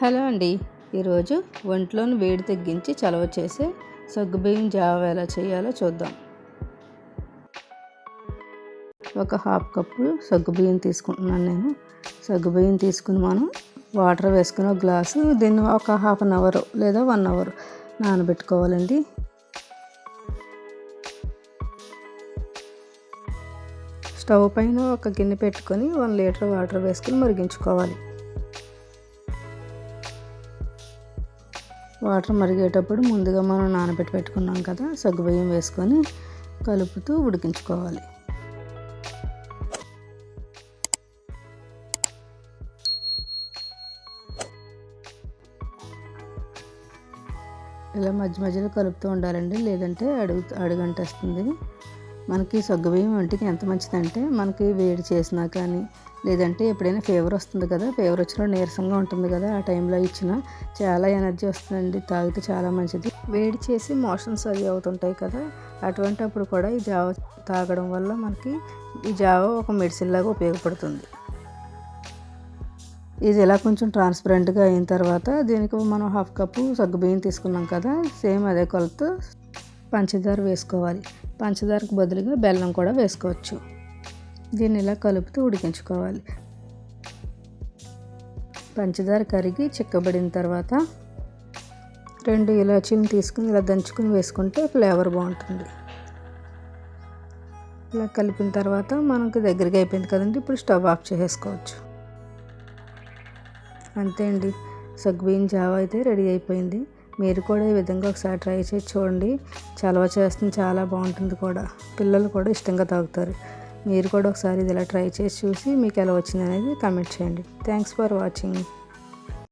Hello అండి. ఈరోజు ఒంట్లోని వేడి తగ్గించి చలవ చేసే సగ్గుబియ్యం జావ ఎలా చేయాలో చూద్దాం. ఒక హాఫ్ కప్పు సగ్గుబియ్యం తీసుకుంటున్నాను నేను. సగ్గుబియ్యం తీసుకుని మనం వాటర్ వేసుకుని ఒక గ్లాసు దీన్ని ఒక హాఫ్ అన్ అవర్ లేదా వన్ అవర్ నానబెట్టుకోవాలండి. స్టవ్ పైన ఒక గిన్నె పెట్టుకొని వన్ లీటర్ వాటర్ వేసుకుని మరిగించుకోవాలి. వాటర్ మరిగేటప్పుడు ముందుగా మనం నానబెట్టి పెట్టుకున్నాం కదా సగ్గుబియ్యం వేసుకొని కలుపుతూ ఉడికించుకోవాలి. ఇలా మధ్య మధ్యలో కలుపుతూ ఉండాలండి లేదంటే అడుగు అడుగంటేస్తుంది. మనకి సగ్గుబియ్యం ఒంటికి ఎంత మంచిదంటే మనకి వేడి చేసినా కానీ లేదంటే ఎప్పుడైనా ఫీవర్ వస్తుంది కదా ఫీవర్ వచ్చినప్పుడు నీరసంగా ఉంటుంది కదా ఆ టైంలో ఇచ్చిన చాలా ఎనర్జీ వస్తుందండి తాగితే చాలా మంచిది. వేడి చేసి మోషన్స్ అవి అవుతుంటాయి కదా అటువంటి అప్పుడు కూడా ఈ జావ తాగడం వల్ల మనకి ఈ జావ ఒక మెడిసిన్ లాగా ఉపయోగపడుతుంది. ఇది ఇలా కొంచెం ట్రాన్స్పరెంట్గా అయిన తర్వాత దీనికి మనం హాఫ్ కప్పు సగ్గుబియ్యం తీసుకున్నాం కదా సేమ్ అదే కొలత పంచదార వేసుకోవాలి. పంచదారకు బదులుగా బెల్లం కూడా వేసుకోవచ్చు. దీన్ని ఇలా కలుపుతూ ఉడికించుకోవాలి. పంచదార కరిగి చిక్కబడిన తర్వాత రెండు ఇలాచీలు తీసుకుని ఇలా దంచుకుని వేసుకుంటే ఫ్లేవర్ బాగుంటుంది. ఇలా కలిపిన తర్వాత మనకు దగ్గరికి అయిపోయింది కదండి ఇప్పుడు స్టవ్ ఆఫ్ చేసేసుకోవచ్చు. అంతే అండి. సగ్బీన్ జావ అయితే రెడీ అయిపోయింది. మీరు కూడా ఈ విధంగా ఒకసారి ట్రై చేసి చూడండి. చలవ చేస్తుంది చాలా బాగుంటుంది కూడా. పిల్లలు కూడా ఇష్టంగా తాగుతారు. మీరు కూడా ఒకసారి ఇది ఇలా ట్రై చేసి చూసి మీకు ఎలా వచ్చింది అనేది కమెంట్ చేయండి. Thanks for watching